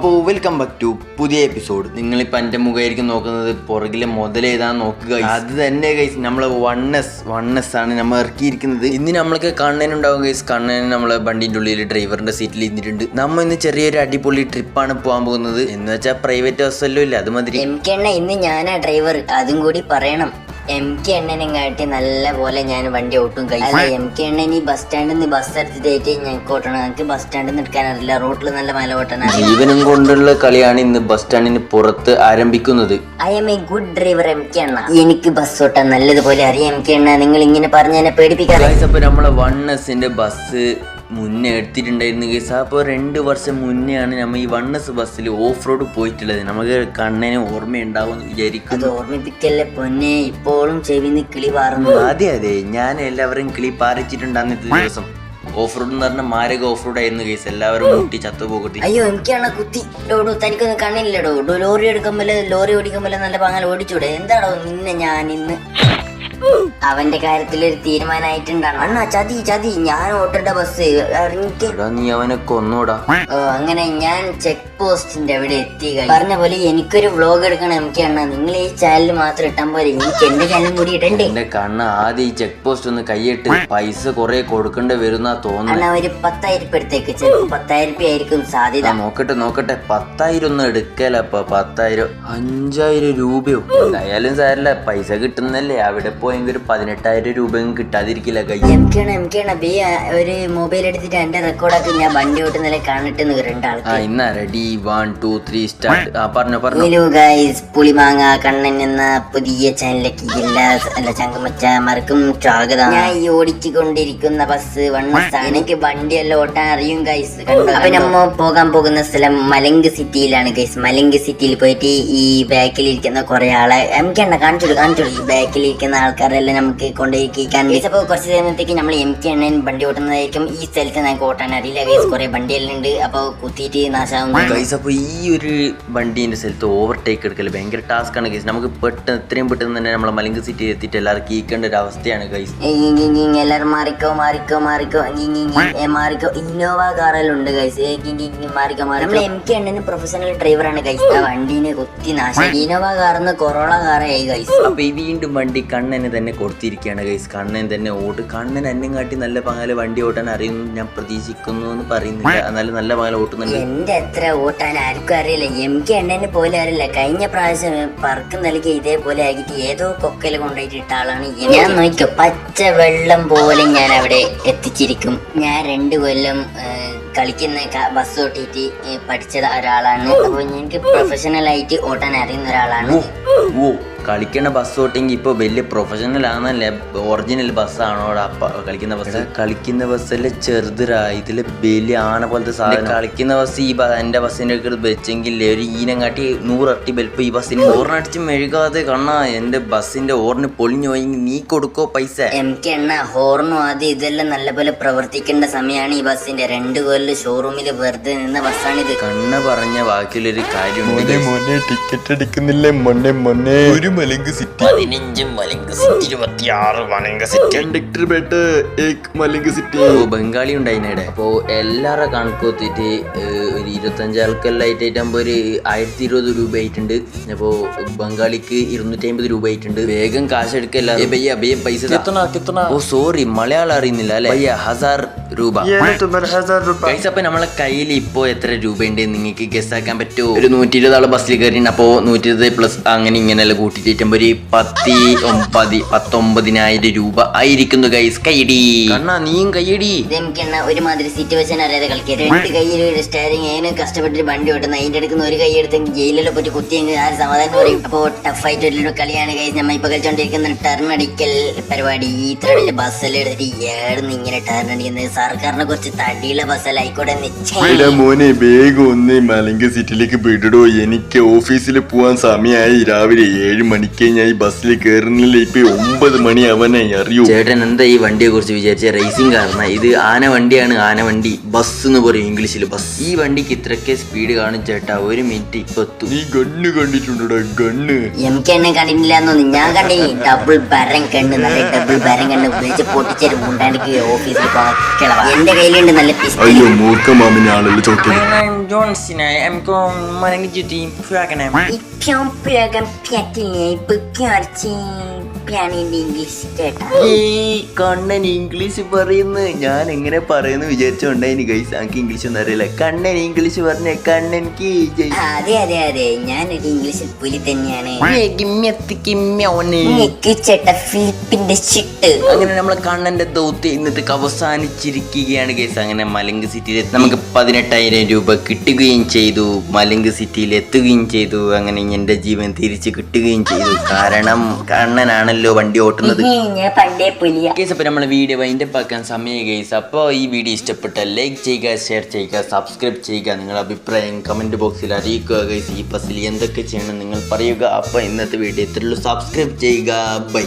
അപ്പോൾ welcome back to പുതിയ episode നിങ്ങളിപ്പോൾ എന്റെ മുഖമായിരിക്കും നോക്കുന്നത് പുറകിലെ മുതലേതാ നോക്കുക അത് തന്നെ ഗൈസ് നമ്മൾ വണ്ണസ് വണ്ണസ് ആണ് നമ്മൾ ഇറക്കിയിരിക്കുന്നത്. ഇന്ന് നമ്മൾക്ക് കണ്ണനുണ്ടാവും ഗൈസ് കണ്ണൻ നമ്മൾ വണ്ടിന്റെ ഉള്ളിൽ ഡ്രൈവറിന്റെ സീറ്റിൽ ഇരുന്നിട്ടുണ്ട്. നമ്മൾ ഇന്ന് ചെറിയൊരു അടിപൊളി ട്രിപ്പാണ് പോകാൻ പോകുന്നത്. എന്ന് വെച്ചാൽ പ്രൈവറ്റ് ഹോസ്റ്റലും ഇല്ല അത് മതി ഇന്ന് ഞാനാ ഡ്രൈവർ അതും കൂടി പറയണം. എം കെ എണ്ണനെ കാട്ടി നല്ല പോലെ ഞാൻ വണ്ടി ഓട്ടും കഴിച്ചു. അല്ല എം കെ എണ്ണ ഈ ബസ് സ്റ്റാൻഡിൽ നിന്ന് ബസ് എടുത്തിട്ട് ഞങ്ങൾക്ക് ഓട്ടണം. ഞങ്ങൾക്ക് ബസ് സ്റ്റാൻഡിൽ നിന്ന് എടുക്കാൻ അറിയില്ല റോട്ടിൽ നല്ല മല ഓട്ടണം. ജീവനും കൊണ്ടുള്ള കളിയാണ് ഇന്ന് ബസ് സ്റ്റാൻഡിന് പുറത്ത് ആരംഭിക്കുന്നത്. I am a good driver M K എണ്ണ എനിക്ക് ബസ് ഓട്ടാൻ നല്ലതുപോലെ അറിയാം എം കെ എണ്ണ നിങ്ങൾ ഇങ്ങനെ പറഞ്ഞ് എന്നെ പേടിപ്പിക്കാതെ. നമ്മളെ വൺ എസിന്റെ ബസ് മുന്നേ എടുത്തിട്ടുണ്ടായിരുന്നു ഗൈസ് അപ്പോൾ രണ്ട് വർഷം മുന്നെയാണ് നമ്മൾ ഈ വണ്ണസ് ബസ്സിൽ ഓഫ് റോഡ് പോയിട്ടുള്ളത്. നമുക്ക് കണ്ണിന് ഓർമ്മയുണ്ടാവും വിചാരിക്കും വിചാരിക്കുന്നു ഓർമ്മിപ്പിക്കല്ലേ പൊന്നെ? ഇപ്പോഴും ചെവിന്ന് കിളി പാറുന്നു. അതെ അതെ. ഞാൻ എല്ലാവരും കിളി പാറിച്ചിട്ടുണ്ട് അന്നത്തെ ദിവസം. ഓഫ് റോഡ് എന്ന് പറഞ്ഞാൽ മാരക ഓഫ് റോഡ് ആയിരുന്നു ഗൈസ് എല്ലാവരും മുട്ടി ചത്തുപോകട്ടി അയ്യോ എനിക്കാണ് കുത്തി. ഡോഡു തനിക്കൊന്നും കണ്ണില്ലടോ. ലോറി എടുക്കുമ്പോൾ ലോറി ഓടിക്കുമ്പോൾ നല്ല പങ്ങൽ ഓടിച്ചൂടെ? എന്താടോ നിന്നെ ഞാൻ ഇന്ന്? അവന്റെ കാര്യത്തിൽ ഒരു തീരുമാനമായിട്ടുണ്ടാണ് അണ്ണാ ചതി ചതി. ഞാൻ ഓട്ടേണ്ട ബസ് ഇറങ്ങിക്ക് നീ അവനെ കൊന്നോടാ. ഓ അങ്ങനെ ഞാൻ ചെക്ക് പോസ്റ്റിന്റെ അവിടെ എത്തി. പറഞ്ഞ പോലെ എനിക്കൊരു വ്ലോഗ് എടുക്കണം എനിക്ക് അണ്ണാ. നിങ്ങൾ ഈ ചാനൽ മാത്രം ഇട്ടാൻ പോലെ എനിക്ക് എന്റെ ചാനൽ കൂടി ഇടണ്ടേ? എന്റെ കണ്ണ് ആദ്യം ഈ ചെക്ക് പോസ്റ്റ് ഒന്ന് കൈയിട്ട് പൈസ കുറെ കൊടുക്കേണ്ടി വരുന്ന തോന്നുന്നു. അണ്ണാ ഒരു പത്തായിരം രൂപ എടുത്തേക്ക്. ചിലപ്പോ പത്തായിരം രൂപ ആയിരിക്കും സാധ്യത. ആ, നോക്കട്ടെ നോക്കട്ടെ. പത്തായിരം ഒന്നും എടുക്കലപ്പ പത്തായിരം അഞ്ചായിരം രൂപയോ. എന്തായാലും സാരല്ല പൈസ കിട്ടുന്നല്ലേ. അവിടെ പോയെങ്കിൽ ഒരു പതിനെട്ടായിരം രൂപയും കിട്ടാതിരിക്കില്ല കൈ. എം കെണ എം ഒരു മൊബൈൽ എടുത്തിട്ട് എന്റെ റെക്കോർഡൊക്കെ ഞാൻ വണ്ടി ഓട്ടുന്നതിലെ രണ്ടാൾക്ക്. ആ ഇന്നാ ready one two three start ആ പറഞ്ഞോ പറഞ്ഞോ. ഹലോ ഗൈസ് പുളിമാങ്ങ കണ്ണൻ എന്ന പുതിയ ചാനലിലേക്ക് എല്ലാ അല്ല ചങ്കമച്ചമാർക്കും സ്വാഗതം. ഞാൻ ഈ ഓടിച്ചുകൊണ്ടിരിക്കുന്ന ബസ് വണ്ണസാണ് എനിക്ക് വണ്ടിയെല്ലാം ഓട്ടാൻ അറിയും ഗൈസ് അപ്പൊ നമ്മ പോകാൻ പോകുന്ന സ്ഥലം മലങ്ക് സിറ്റിയിലാണ് ഗൈസ് മലങ്ക് സിറ്റിയിൽ പോയിട്ട് ഈ ബാക്കിൽ ഇരിക്കുന്ന കുറെ ആളെ നമുക്ക് എണ്ണ കാണിച്ചോളൂ കാണിച്ചോളൂ. ഈ ബാക്കിൽ ഇരിക്കുന്ന ആൾക്കാരെല്ലാം നമുക്ക് കൊണ്ടുപോയിക്കാൻ ഗൈസ് അപ്പോൾ കുറച്ച് സമയത്തേക്ക് നമ്മൾ എം കെ എണ്ണൻ വണ്ടി ഓട്ടുന്നതായിരിക്കും. ഈ സ്ഥലത്ത് നമുക്ക് ഓട്ടാൻ അറിയില്ല. ഗൈസ് കുറെ വണ്ടിയെല്ലാം ഉണ്ട്. അപ്പോൾ കുത്തിയിട്ട് നാശാവുന്നു ഗൈസ് അപ്പോൾ ഈ ഒരു വണ്ടീന്റെ സ്ഥലത്ത് ഓവർടേക്ക് എടുക്കൽ ഭയങ്കര ടാസ്ക് ആണ് ഗൈസ് നമുക്ക് പെട്ടെന്ന് എത്രയും പെട്ടെന്ന് തന്നെ നമ്മളെ മലിംഗ സിറ്റി എത്തിയിട്ട് എല്ലാവരും കീക്കേണ്ട ഒരു അവസ്ഥയാണ് ഗൈസ് എല്ലാവരും മാറിക്കോ മാറിക്കോ മാറിക്കോ. മാറിക്കോ. ഇന്നോവ കാറെല്ലാം ഉണ്ട് ഗൈസ് മാറിക്കോ മാറി നമ്മൾ എം കെ എണ്ണന് പ്രൊഫഷണൽ ഡ്രൈവറാണ് ഗൈസ് ആ വണ്ടീനെ കുത്തി നാശം ഇന്നോവ കാർന്ന് കൊറോള കാറായി ഗൈസ് അപ്പൊ ഈ വീണ്ടും വണ്ടി കണ്ണന് തന്നെ കൊടുത്തിരിക്കുകയാണ് ഗൈസ് കണ്ണൻ തന്നെ ഓട്ട് കണ്ണൻ എന്നെ കാട്ടി നല്ല പങ്കാല വണ്ടി ഓട്ടാൻ അറിയുന്നു ഞാൻ പ്രതീക്ഷിക്കുന്നു എന്ന് പറയുന്നില്ല. എന്നാലും നല്ല പങ്കാല ഓട്ടുന്നുണ്ട്. എന്റെ എത്ര ഓട്ടാൻ ആർക്കും അറിയില്ല. എം കെ എണ്ണന് പോലും അറിയില്ല. കഴിഞ്ഞ പ്രാവശ്യം പറക്ക് നൽകി ഇതേപോലെ ആക്കിയിട്ട് ഏതോ കൊക്കയിൽ കൊണ്ടുപോയിട്ട് ഇട്ട ആളാണ് ഞാൻ നോക്കിയോ പച്ച വെള്ളം പോലെ ഞാൻ അവിടെ എത്തിച്ചിരിക്കും. ഞാൻ രണ്ട് കൊല്ലം കളിക്കുന്ന ബസ് ഓട്ടിയിട്ട് പഠിച്ച ഒരാളാണ്. അപ്പോൾ എനിക്ക് പ്രൊഫഷണൽ ആയിട്ട് ഓട്ടാൻ അറിയുന്ന ഒരാളാണ്. ഓ കളിക്കണ ബസ് തൊട്ടെങ്കിൽ ഇപ്പോൾ വലിയ പ്രൊഫഷണൽ ആണല്ലേ ഒറിജിനൽ ബസ്സാണോ അപ്പ കളിക്കുന്ന ബസ് കളിക്കുന്ന ബസ്സല്ലേ ചെറുതരാ ഇതിൽ വലിയ ആന പോലത്തെ സാധനം. കളിക്കുന്ന ബസ് ഈ എന്റെ ബസ്സിന്റെ ഒക്കെ വെച്ചെങ്കിൽ ഒരു ഈനം കാട്ടി നൂറട്ടി ബൽപ്പ് ഈ ബസ്സിന് ഓർണടിച്ച് മെഴുകാതെ കണ്ണാ എന്റെ ബസ്സിന്റെ ഓർണ് പൊളിഞ്ഞു പോയി നീ കൊടുക്കോ പൈസ. എം കെ എണ്ണ ഹോർണും അത് ഇതെല്ലാം നല്ലപോലെ പ്രവർത്തിക്കേണ്ട സമയമാണ് ഈ ബസ്സിന്റെ രണ്ട് കൊല്ലം ഷോറൂമിൽ വെറുതെ നിന്ന ബസ്സാണിത് കണ്ണ പറഞ്ഞ ബാക്കിയുള്ളൊരു കാര്യം ടിക്കറ്റ് എടുക്കുന്നില്ലേ? മൊന്നെ മൊന്നെ ഒരു മലങ്ക് സിറ്റി. പതിനഞ്ച് മലങ്ക് സിറ്റി ഇരുപത്തിയാറ് മലങ്ക് സിറ്റി. കണ്ടക്ടർ ബേട്ട ഏക് മലങ്ക് സിറ്റി. ഓ ബംഗാളി ഉണ്ടായിനടെ. അപ്പോ എല്ലാരെ കണക്കൂത്തിട്ട് ഒരു ഇരുപത്തഞ്ച് ആൾക്കെല്ലായിട്ട് ആകുമ്പോ ഒരു ആയിരത്തി ഇരുപത് രൂപ ആയിട്ടുണ്ട് അപ്പോ ബംഗാളിക്ക് ഇരുന്നൂറ്റി അമ്പത് രൂപ ആയിട്ടുണ്ട് വേഗം കാശ് എടുക്കല്ല ഏ ഭയ്യ ഭയ്യ പൈസ. ഓ സോറി മലയാളം അറിയുന്നില്ല അല്ലെ? ഭയ്യ ഹസാർ രൂപ. പൈസ അപ്പൊ നമ്മളെ കയ്യിൽ ഇപ്പോ എത്ര രൂപയുണ്ട്? നിങ്ങൾക്ക് ഗസ് ആക്കാൻ പറ്റുമോ? ഒരു നൂറ്റി ഇരുപത് ആൾ ബസ്സിൽ കയറി അപ്പോ നൂറ്റി ഇരുപത് പ്ലസ് അങ്ങനെ ഇങ്ങനെയല്ല കൂട്ടിയിട്ടുമ്പോ ഒരു പത്തി ഒമ്പത് പത്തൊമ്പതിനായിരം രൂപ ആയിരിക്കുന്നു ഗൈസ് കൈയടി കണ്ണാ നീയും കൈയടി ഇത് എനിക്ക് എണ്ണ ഒരുമാതിരി സിറ്റുവേഷൻ അറിയാതെ കളിക്കരുത്. രണ്ട് കയ്യിൽ ഒരു സ്റ്റാരിങ് ഏനും കഷ്ടപ്പെട്ടിട്ട് വണ്ടി ഓട്ടുന്ന. അതിന്റെ എടുക്കുന്ന ഒരു കൈ എടുത്ത് ജയിലിലെ പറ്റി കുത്തിയെങ്കിൽ ആ സമാധാനം പറയും. അപ്പോ ടഫ് ആയിട്ട് ഒരു കളിയാണ് ഗൈസ് നമ്മ ഇപ്പൊ കളിച്ചോണ്ടിരിക്കുന്ന ടേൺ അടിക്കൽ പരിപാടി. ഇത്ര വലിയ ബസ്സിലെടുത്തിട്ട് ഏടുന്ന് ഇങ്ങനെ ടേൺ അടിക്കുന്നത്. സർക്കാരിനെ കുറിച്ച് തടിയുള്ള ബസ്സിലായിക്കോട്ടെ മോനെ വേഗം ഒന്ന് മലങ്ക് സിറ്റിയിലേക്ക് വിടടോ. എനിക്ക് ഓഫീസിൽ പോവാൻ സമയമായി രാവിലെ ഏഴ് മണിക്കേ ഞാൻ ഈ ബസ്സിൽ കയറുന്നില്ല ഇപ്പൊ ഒമ്പത് മണി അവനെ അറിയൂ? ചേട്ടൻ എന്താ ഈ വണ്ടിയെ കുറിച്ച് വിചാരിച്ച? റേസിംഗ് കാരണ ഇത് ആന വണ്ടിയാണ് ആന വണ്ടി. ബസ് എന്ന് പറയും ഇംഗ്ലീഷിൽ ബസ് ഈ വണ്ടിക്ക് ഇത്രക്കെ സ്പീഡ് കാണും ചേട്ടാ. ഒരു മിനിറ്റ് ഇപ്പൊ നീ ഗണ്ണ് കണ്ടിട്ടുണ്ടോടാ? ഗണ്ണ്. എനിക്ക് എന്നെ കണ്ടിട്ടില്ല എന്നൊന്നും ഞാൻ കണ്ടി ഡബിൾ ബരം കണ്ണ് നല്ല ഡബിൾ ബരം കണ്ണ് ഉപയോഗിച്ച് പൊട്ടിച്ചൊരു മുണ്ടാണ്ടിക്ക് ഓഫീസിൽ പോകാൻ കിളവാ. എന്റെ കയ്യിലുണ്ട് നല്ല അയ്യോ മൂർഖ മാമിനെ ആളല്ലേ ചോക്കൽ John Cena, I'm going to get you Fragenham. ஏய் பிக்கி அடிச்சேன். പൊക്കിയറച്ചി പ്യാനിന്റെ ഇംഗ്ലീഷ് കേട്ടോ. ഈ കണ്ണൻ ഇംഗ്ലീഷ് പറയുന്നു. ഞാൻ എങ്ങനെ പറയുന്നു വിചാരിച്ചോണ്ടായിന് ഗൈസ് എനിക്ക് ഇംഗ്ലീഷ് ഒന്നും അറിയില്ല. കണ്ണൻ ഇംഗ്ലീഷ് പറഞ്ഞ കണ്ണൻ ജയ് അതെ അതെ അതെ. ഞാനൊരു ഇംഗ്ലീഷ് പുലി തന്നെയാണ്. അങ്ങനെ എനിക്ക് ചേട്ട ഫിലിപ്പിന്റെ ഷിട്ട് നമ്മളെ കണ്ണന്റെ ദൗത്യം ഇന്നത്തെ അവസാനിച്ചിരിക്കുകയാണ് കേസ് അങ്ങനെ മലങ്ക് സിറ്റിയിൽ നമുക്ക് പതിനെട്ടായിരം രൂപ കിട്ടുകയും ചെയ്തു. മലങ്ക് സിറ്റിയിൽ എത്തുകയും ചെയ്തു. അങ്ങനെ എന്റെ ജീവൻ തിരിച്ചു കിട്ടുകയും ചെയ്തു. കാരണം കണ്ണനാണല്ലോ വണ്ടി ഓട്ടുന്നത്. പണ്ടേ പുലിയ. അപ്പോൾ നമ്മൾ വീഡിയോ വൈൻഡപ്പ് ആക്കാൻ സമയം കേസ് അപ്പോൾ ഈ വീഡിയോ ഇഷ്ടപ്പെട്ട ലൈക്ക് ചെയ്യുക ഷെയർ ചെയ്യുക സബ്സ്ക്രൈബ് ചെയ്യുക നിങ്ങളുടെ അഭിപ്രായം കമന്റ് ബോക്സിൽ അറിയിക്കുക ഗൈസ് ഈ ബസ്സിൽ എന്തൊക്കെ ചെയ്യണം നിങ്ങൾ പറയുക. അപ്പോൾ ഇന്നത്തെ വീഡിയോ ഇത്രയുള്ളൂ സബ്സ്ക്രൈബ് ചെയ്യുക. ബൈ